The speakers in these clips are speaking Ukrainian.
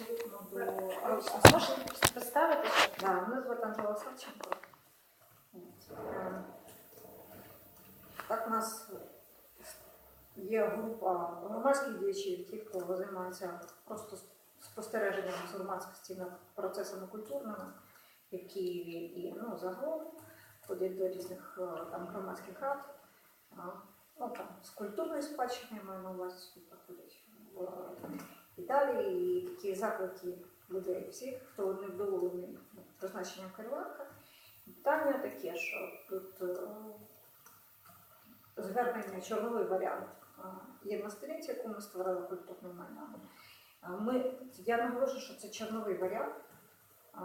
абсолютно до Ви зможете представитися? Да, мене звати Анжела Савченко. Так, у нас є група громадських діячів, ті, хто займається просто спостереженням з громадськості над процесами культурними, і в Києві і ну, загалом ходять до різних е, там, громадських рад. Ну, там, з культурною спадщиною маю на увазі, проходять далі, і такі заклики людей всіх, хто не вдоволений призначенням керівника. Питання таке, що тут е, звернення чорновий варіант е, є на сторінці, яку ми створили культурним майном. Е, Ми, я наголошую, що це чорновий варіант,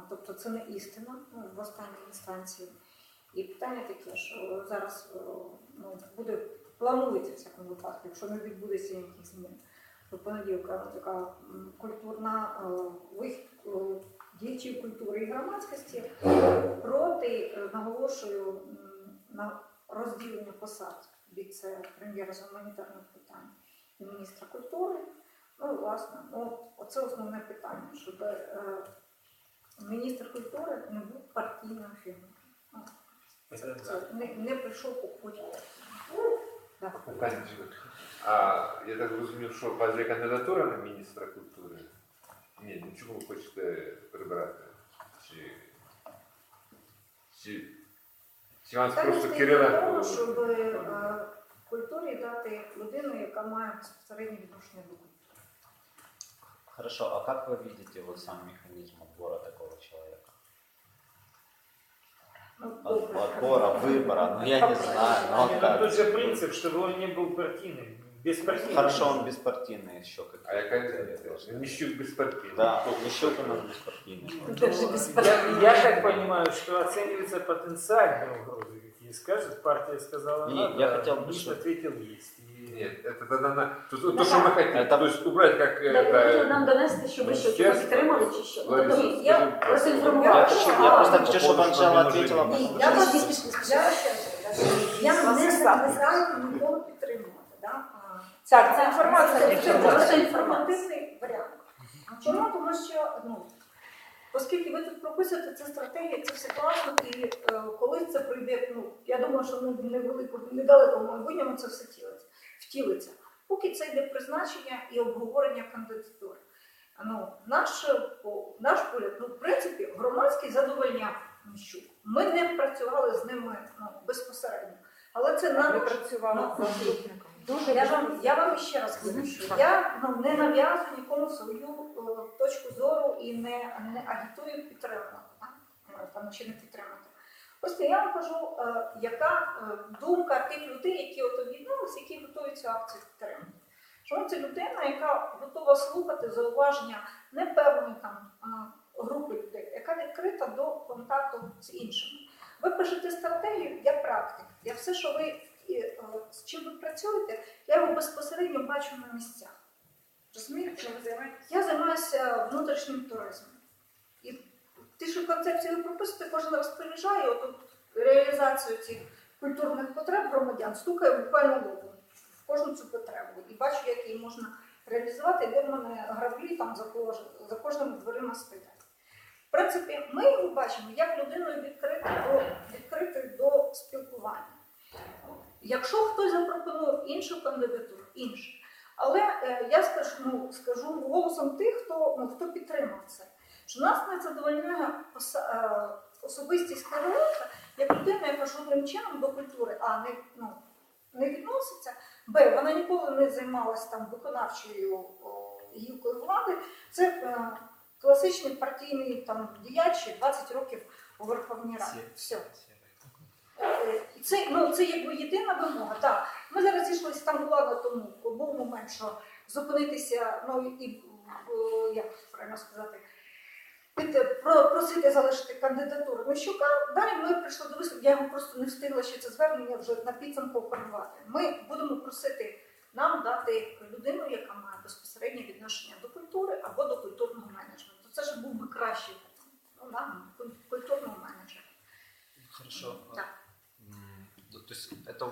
тобто це не істина ну, в останній інстанції. І питання таке, що зараз ну, буде планується в всякому випадку, якщо не відбудеться ніяких змін. Понеділка така культурна е, е, діячів культури і громадськості проти, е, наголошую, на розділення посад віце-прем'єра з гуманітарних питань і міністра культури. Ну, власне, ну, оце основне питання, щоб е, міністр культури не був партійною фігурою. Ну, Це, це не, не прийшов по ході. Да. Питання. А я так зрозумів, що у вас є кандидатура на міністра культури? Ні, ну чому ви хочете прибрати? Чи, чи, чи вам Так просто стоїть Кириленко? того, щоб е, культурі дати людину, яка має безпосереднє відношення до культури. Хорошо, а как вы видите вот сам механизм отбора такого человека? Ну, От- добре. Отбора, выбора, ну я не знаю, ну Там как? тот же принцип, чтобы он не был партийным, беспартийным. Хорошо, он беспартийный еще как. А яка різниця? Ніщук безпартійний. Да, еще у нас беспартийный. Даже без Я, я так понимаю, что оценивается потенциальные угрозы, какие скажет. Партия сказала, Не, надо, я хотел бы, министр чтобы- ответил есть. И Нет, это тогда на... То, то, то, что мы хотим. Это- То есть убрать как... Ви хотіли Это, нам донести, що ви що Ну, цього чесно, підтримали чи що? Ну, Лариса, тобто я скажи, вас просто- Я, інформувала, хочу- що я а, просто хочу, чтобы По поводу, Анжела что ответила. мы Ні, по- я Ні, вас ні, я ні, ні, я ні, не ні, не знаю нікого підтримувати. Так, це інформація, Це це просто інформативний варіант. Чому? Тому що ну, оскільки ви тут прописуєте, це стратегія, це все класно, і е, коли це прийде, ну я думаю, що в невеликому, недалекому майбутньому це все втілиться. втілиться. Поки це йде призначення і обговорення кандидатури. Ну, наш, наш погляд, ну, в принципі, громадський задовольняв Міщук. Ми не працювали з ними ну, безпосередньо. Але це нам працювала Ну, з заступником. Дуже я вам, я вам ще раз кажу, що я ну, не нав'язую нікому свою е, точку зору і не, не агітую підтримувати. Е, там, чи не підтримати. Просто я вам кажу, е, яка е, думка тих людей, які от об'єдналися, які готові цю акцію підтримати. Чому це людина, яка готова слухати зауваження не певної там групи людей, яка відкрита до контакту з іншими. Ви пишете стратегію, я практик. Я все, що ви з чим ви працюєте, я його безпосередньо бачу на місцях. Розумієте? Чим ви займаєтесь? Я займаюся внутрішнім туризмом. І ті, що концепції ви прописуєте, кожен раз приїжджає, реалізацію цих культурних потреб громадян стукає буквально лобом в кожну цю потребу. І бачу, як її можна реалізувати, де в мене граблі там за, кож- за кожними дверима стоять. В принципі, ми його бачимо як людиною відкритою до, відкритою до спілкування. Якщо хтось запропонує іншу кандидатуру, іншу. Але е, я скажу, ну, скажу голосом тих, хто, ну, хто підтримав це, що нас не задовольняє е, особистість Кириленка як людина, яка жодним чином до культури А не, ну, не відноситься, Б, вона ніколи не займалася там виконавчою о, гілкою влади. Це е, класичний партійний там, діяч 20 років у Верховній Раді. Все. Це, ну, це якби єдина вимога. Так, ми зараз зійшлися там була тому, був момент, що зупинитися, ну і е, як правильно сказати, просити залишити кандидатуру Мищука. Далі ми прийшли до висновку, я його просто не встигла ще це звернення вже на підсумку перервати. Ми будемо просити нам дати людину, яка має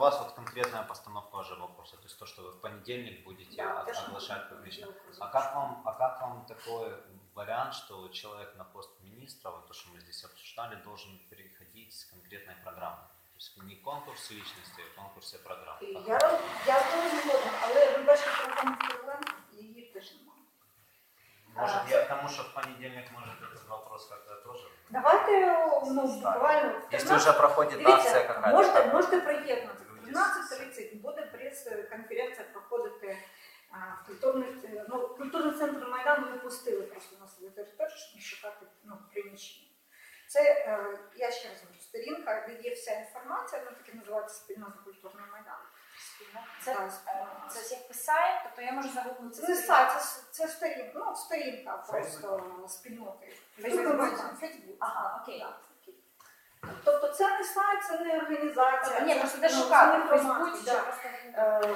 вас вот конкретная постановка уже вопроса, то есть то, что вы в понедельник будете да, оглашать публично. А как вам, а как вам такой вариант, что человек на пост министра, вот то, что мы здесь обсуждали, должен переходить с конкретной программы? то есть не конкурс личности, а конкурс програм. Я, я тоже не згодна, але вы бачите, програму програм її теж а, я тому, что в понедельник может этот вопрос когда тоже. Давайте, ну, буквально. Если уже проходит акция какая-то. Можете, можете приєднатися. 15.30 буде прес-конференція проходити в э, культурний э, ну, культурний центр Майдан ми пустили просто на свою територію, щоб не шукати ну, приміщення. Це, э, я ще раз кажу, сторінка, де є вся інформація, вона таки називається спільнота культурний майдан. Це е, це, це як писає, тобто я можу загуглити. Це ну, сайт, це, це сторінка, ну, сторінка просто спільноти. Фейсбук. Ага, окей. Да. Тобто це не сайт, це не організація. Ні, просто де ну, шукати в Фейсбуці, да. Е,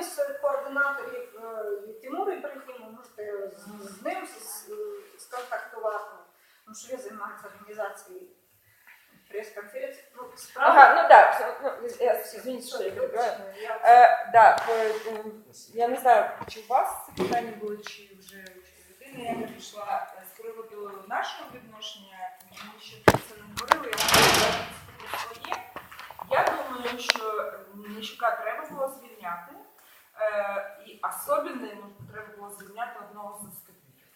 із координаторів е, і Тимур можете з, з ним сконтактувати, тому що він займається організацією прес-конференції. Ну, справа- Ага, ну да, всё, ну, я, извините, что я перебиваю. Я- Е, да, е, е, я не знаю, чи у вас це питання було, чи вже у людини, яка прийшла е, з приводу нашого відношення, тому що це не говорили, я своє. Я думаю, що Нищука треба було звільняти, е, і особливо йому треба було звільняти одного з заступників.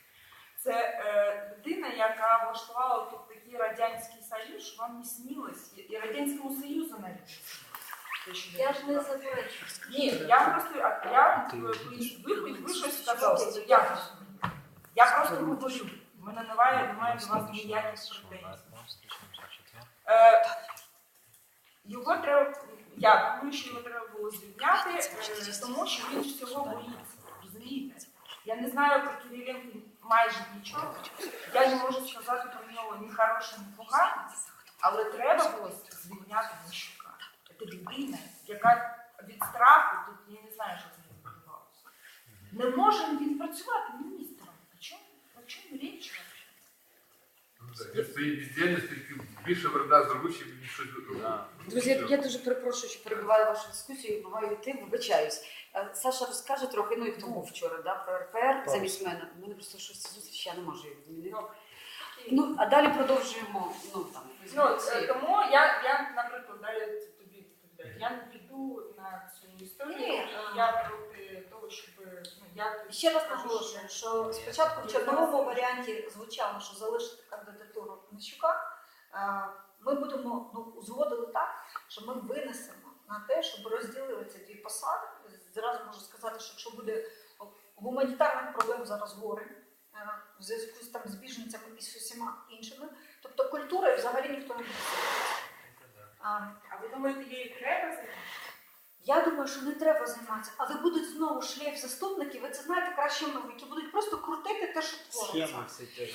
Це е, людина, яка влаштувала тут такий радянський союз, що вам не снилось, і, Радянському Союзу навіть Я ж не заперечую. Ні, я просто я ви, ви, ви щось сказали, я. Я просто говорю. У мене немає, немає до вас ніяких претензій. Е, його треба, я думаю, що його треба було звільняти, е, тому що він всього боїться. Розумієте? Я не знаю про Кириленка майже нічого. Я не можу сказати про нього ні хороше, ні погане, але треба було звільняти Нищука. Це людина, яка від страху, тут я не знаю, що з ним відбувалося. Не може він працювати міністром. Чому, річ? вообще? Ну, так, Він своєю бездіяльністю більше вреда зробив, він щось Да. Друзі, я, я дуже перепрошую, що перебиваю вашу дискусію, і маю йти, вибачаюсь. Е, Саша розкаже трохи, ну і хто був вчора, да, про РПР замість мене. У мене просто щось зустріч, я не можу її відмінити. Ну, а далі продовжуємо. Ну, там, Ну, е, тому я, я, наприклад, далі тобі відповідаю. Я не піду на цю історію, Ні, я ну, я Ще раз наголошую, що спочатку в чорновому варіанті звучало, що залишити кандидатуру Нищука. Е, Ми будемо ну, узгодили так, що ми винесемо на те, щоб розділили ці дві посади. Зразу можу сказати, що якщо буде гуманітарних проблем зараз горе, е, в зв'язку з там з біженцями і з усіма іншими, тобто культурою взагалі ніхто не буде. А, А ви думаєте, її треба займати? Я думаю, що не треба займатися, але будуть знову шлейф заступників, ви це знаєте краще ми, які будуть просто крутити те, що твориться.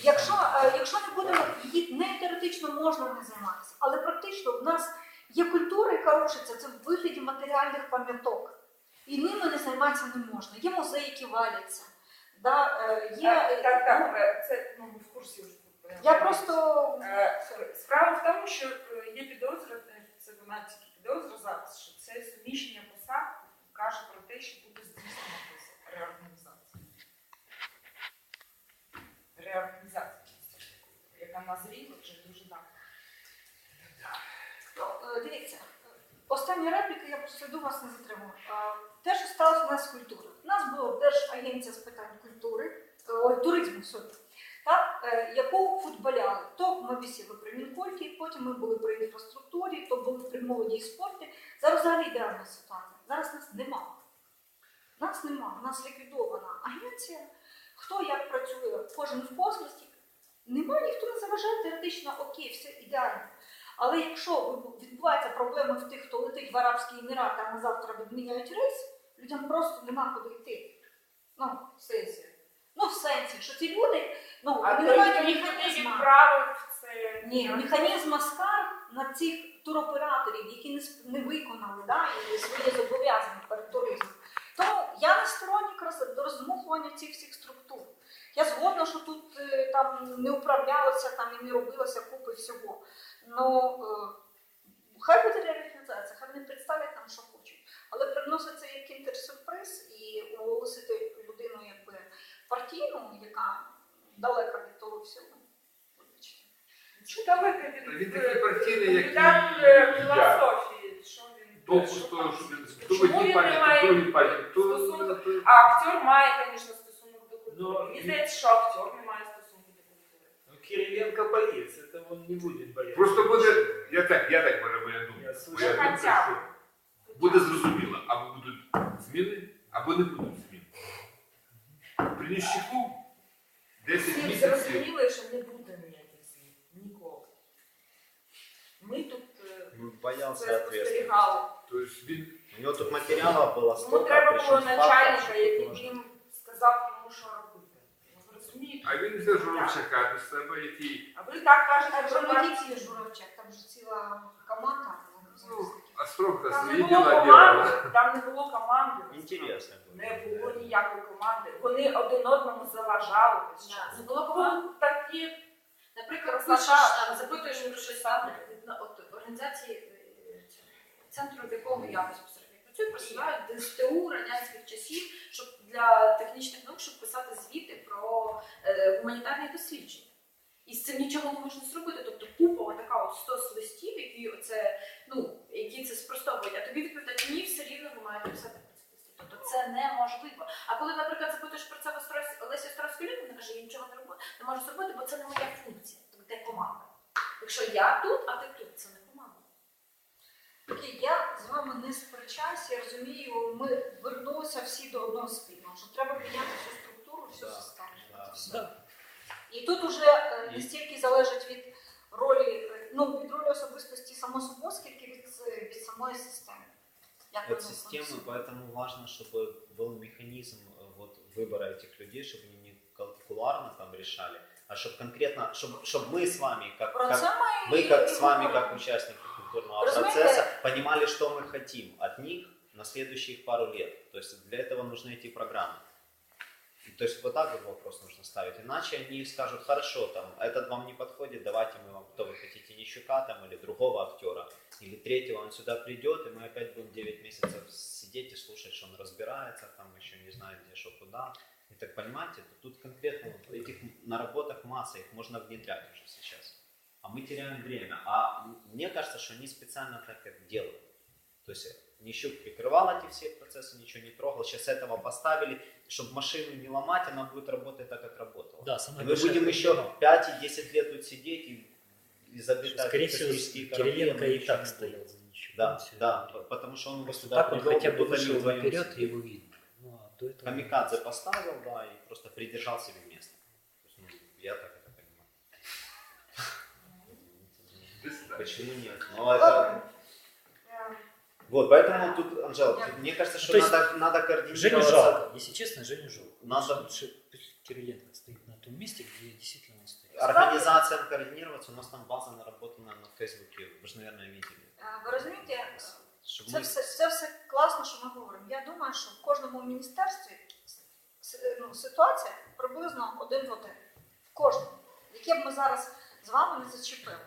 Якщо, е, якщо не будемо їх не теоретично можна не займатися, але практично в нас є культура, яка рушиться, це в вигляді матеріальних пам'яток. І ними не займатися не можна. Є музеї, які валяться. Да, е, є, Так, так, так, е, це ну, в курсі вже. Я просто Е, Справа в тому, що е, є підозра, е, це вона тільки підозра зараз, суміщення посад каже про те, що буде здійснюватися реорганізація. Реорганізація, яка назріла вже дуже давно. Ну, е, Дивіться, остання репліка, я просто вас не затримую. Те, що сталося у нас з культури. У нас була Держагенція з питань культури, е, ой, туризму, сорі, так, е, яку футболяли. То ми висіли при Мінкульті, потім ми були при інфраструктурі, то були при молоді і спорті. Зараз взагалі ідеальна ситуація. Зараз нас нема. Нас нема, у нас ліквідована агенція. Хто як працює, кожен в космосі. Нема, ніхто не заважає теоретично, окей, все ідеально. Але якщо відбуваються проблеми в тих, хто летить в Арабські Емірати, а на завтра відміняють рейс, людям просто нема куди йти. Ну, Сесія. ну в сенсі, що ці люди, ну, А вони мають їх туди механізму. відправив, Ні, механізм скарг на цих туроператорів, які не, не виконали да, свої зобов'язання перед туризмом. Тому я не сторонник роз- до роздмухування цих всіх структур. Я згодна, що тут е, там не управлялося там, і не робилося купи всього. Ну хай буде реалізація, хай вони представлять нам, що хочуть. Але приноситься як кінтер-сюрприз і оголосити людину якби партійну, яка далека Що далеко від Та він такий партійний, як кандидат і- е, і філософії. Що він Толку що з того, там? що він то в Чому одній він пані, не то в має другій пані, то... стосунку? то- А актер має, звісно, стосунок до культури. Ну, Мені і- здається, що актер не має стосунку до культури. Ну, Кириленко боец, это он не будет бояться. Просто буде, я так, я так може моя Я думка. слышал. Моя думка, Хоча б. що буде зрозуміло, або будуть зміни, або не будуть змін. При Ніщику 10 Всі місяців. зрозуміли, що не буде Ми тут е, Ну, боялся це ответственности. спостерігали. Тобто він У него тут материалов было Йому столько, треба причем було начальника, який б їм сказав йому, що робити. Ви розумієте? А він взяв Журавчака до себе, який А ви так кажете, що не партія- Журавчак, там же ціла команда. Островка Там не свої було діла команди, там не було команди. Интересно. Не було ніякої команди. Вони один одному заважали весь час. Не було команди. Такі Наприклад, пишеш, там, запитуєш про щось там, от, організації е, центру, в якому я безпосередньо працюю, присилають ДСТУ радянських часів, щоб для технічних наук, щоб писати звіти про е, гуманітарні дослідження. І з цим нічого не можна зробити. Тобто купова така от 100 листів, які оце, ну, які це спростовують, а тобі відповідають, ні, все рівно ви маєте писати це. Тобто це неможливо. А коли, наприклад, запитуєш про це в Острос- Олесі Островської вона каже, я нічого не роблю, не можу зробити, бо це не моя функція. Тобто де команда. Якщо я тут, а ти тут, це не команда. Окей, я з вами не сперечаюся, я розумію, ми вернулися всі до одного спільного, що треба міняти всю структуру, всю Да, систему. да, Все. да. І тут уже е, не І- стільки залежить від ролі, е, ну, від ролі особистості само собою, скільки від, е, від самої системи. Як от вона системы, функціонує. поэтому важно, чтобы был механизм э, вот, выбора этих людей, чтобы они не калькулярно там решали, а чтобы конкретно, чтобы, чтобы мы с вами, как, как мы как с вами, как участники культурного Разумеете- процесса, понимали, что мы хотим от них на следующих пару лет. То есть для этого нужны эти программы. То есть вот так вот вопрос нужно ставить. Иначе они скажут, хорошо, там, этот вам не подходит, давайте мы вам, кто вы хотите, Нищука там, или другого актера, или третьего, он сюда придет, и мы опять будем 9 месяцев сидеть и слушать, что он разбирается, там еще не знает, где, что, куда. Так понимаете, тут конкретно вот этих наработок масса, их можно внедрять уже сейчас. А мы теряем время. А мне кажется, что они специально так это делают. То есть Нищук прикрывал эти все процессы, ничего не трогал. Сейчас этого поставили, чтобы машину не ломать, она будет работать так, как работала. Да, И мы будем еще проблема, 5 и 10 лет тут сидеть и, изобретать скорее всего, Кириленко и так стоял за ничего. Да, да, потому что он Просто сюда так он хотя бы вышел наперед, и его видно. Ну, а до этого... Камикадзе поставил, да, и просто придержал себе место. То есть, ну, я так это понимаю. Почему нет? Ну, это... Е, Вот, поэтому тут, Анжела, мне кажется, что То есть надо, надо Женю координироваться. жалко, если честно, Женю жалко. Надо- Лучше Кириленко стоит на том месте, где действительно он стоит. Организациям координироваться, у нас там база наработана на Фейсбуке, вы же, наверное, видели. е, Ви Чтобы Це мы... все, це все класно, що ми говоримо. Я думаю, що в кожному міністерстві ну, ситуація приблизно один в один. В кожному. Яке б ми зараз з вами не зачепили.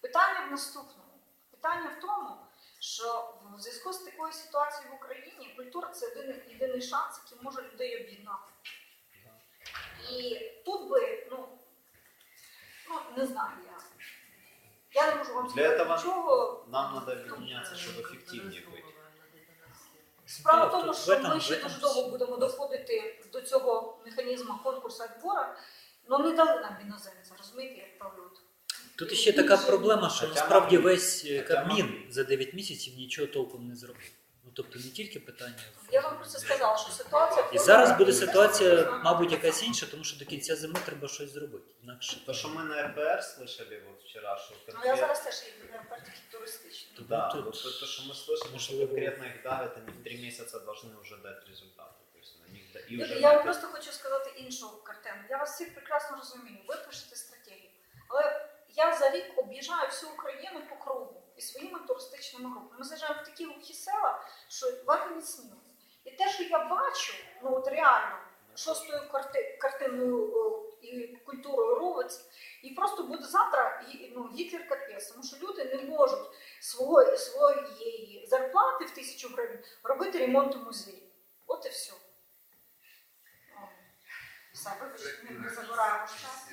Питання в наступному. Питання в тому, що в зв'язку з такою ситуацією в Україні культура це єдиний, єдиний шанс, який може людей об'єднати. І тут би, ну, ну не знаю я. Я не можу вам Для сказати этого нічого. Нам надо объединяться, чтобы эффективнее быть. Справа Да, в тому, тут в що этом- ми в ще этом дуже довго все. будемо доходити до цього механізму конкурсу відбору, але не дали нам іноземця, розумієте, як валют. Тут ще така проблема, що Хоча насправді нам- весь е, хоча Кабмін нам- за 9 місяців нічого толком не зробив. Ну тобто не тільки питання. в- Я вам про це сказала, що ситуація... І зараз буде ситуація, мабуть, якась інша, тому що до кінця зими треба щось зробити. Інакше То, что мы на РПР слышали вот вчера, что Ну, я конкретно... зараз теж є такі туристичні. Тут- Да, тут, вот то, то, что мы слышали, что можливо, конкретно их давят, они в три месяца должны уже дать результаты. То есть на них да- и Люди, уже я вам на- просто хочу сказати іншу картину. Я вас всіх прекрасно розумію. Ви пишете стратегію. Але я за рік об'їжджаю всю Україну по кругу і своїми туристичними групами. Ми заїжджаємо в такі глухі села, що вам не. І те, що я бачу, ну от реально, що з тою карти, картиною і культурою робиться, і просто буде завтра ну, Гітлер капець, тому що люди не можуть свого, своєї зарплати в тисячу гривень робити ремонт у музеї. От і все. Все. Вибачте, не забираю ваш час.